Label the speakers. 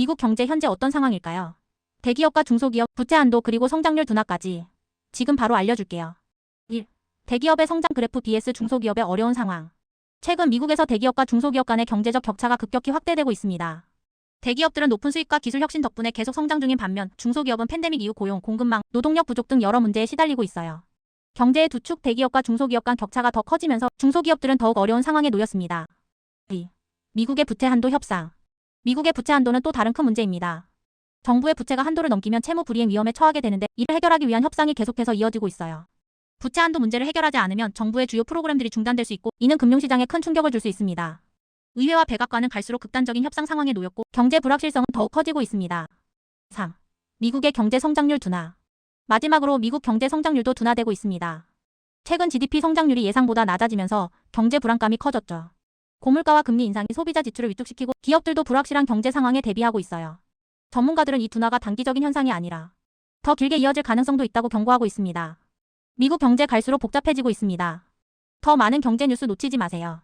Speaker 1: 미국 경제 현재 어떤 상황일까요? 대기업과 중소기업, 부채 한도 그리고 성장률 둔화까지 지금 바로 알려줄게요. 1. 대기업의 성장 그래프 vs 중소기업의 어려운 상황. 최근 미국에서 대기업과 중소기업 간의 경제적 격차가 급격히 확대되고 있습니다. 대기업들은 높은 수익과 기술 혁신 덕분에 계속 성장 중인 반면 중소기업은 팬데믹 이후 고용, 공급망, 노동력 부족 등 여러 문제에 시달리고 있어요. 경제의 두 축 대기업과 중소기업 간 격차가 더 커지면서 중소기업들은 더욱 어려운 상황에 놓였습니다. 2. 미국의 부채 한도 협상. 미국의 부채 한도는 또 다른 큰 문제입니다. 정부의 부채가 한도를 넘기면 채무 불이행 위험에 처하게 되는데 이를 해결하기 위한 협상이 계속해서 이어지고 있어요. 부채 한도 문제를 해결하지 않으면 정부의 주요 프로그램들이 중단될 수 있고 이는 금융시장에 큰 충격을 줄 수 있습니다. 의회와 백악관은 갈수록 극단적인 협상 상황에 놓였고 경제 불확실성은 더욱 커지고 있습니다. 3. 미국의 경제 성장률 둔화. 마지막으로 미국 경제 성장률도 둔화되고 있습니다. 최근 GDP 성장률이 예상보다 낮아지면서 경제 불안감이 커졌죠. 고물가와 금리 인상이 소비자 지출을 위축시키고 기업들도 불확실한 경제 상황에 대비하고 있어요. 전문가들은 이 둔화가 단기적인 현상이 아니라 더 길게 이어질 가능성도 있다고 경고하고 있습니다. 미국 경제 갈수록 복잡해지고 있습니다. 더 많은 경제 뉴스 놓치지 마세요.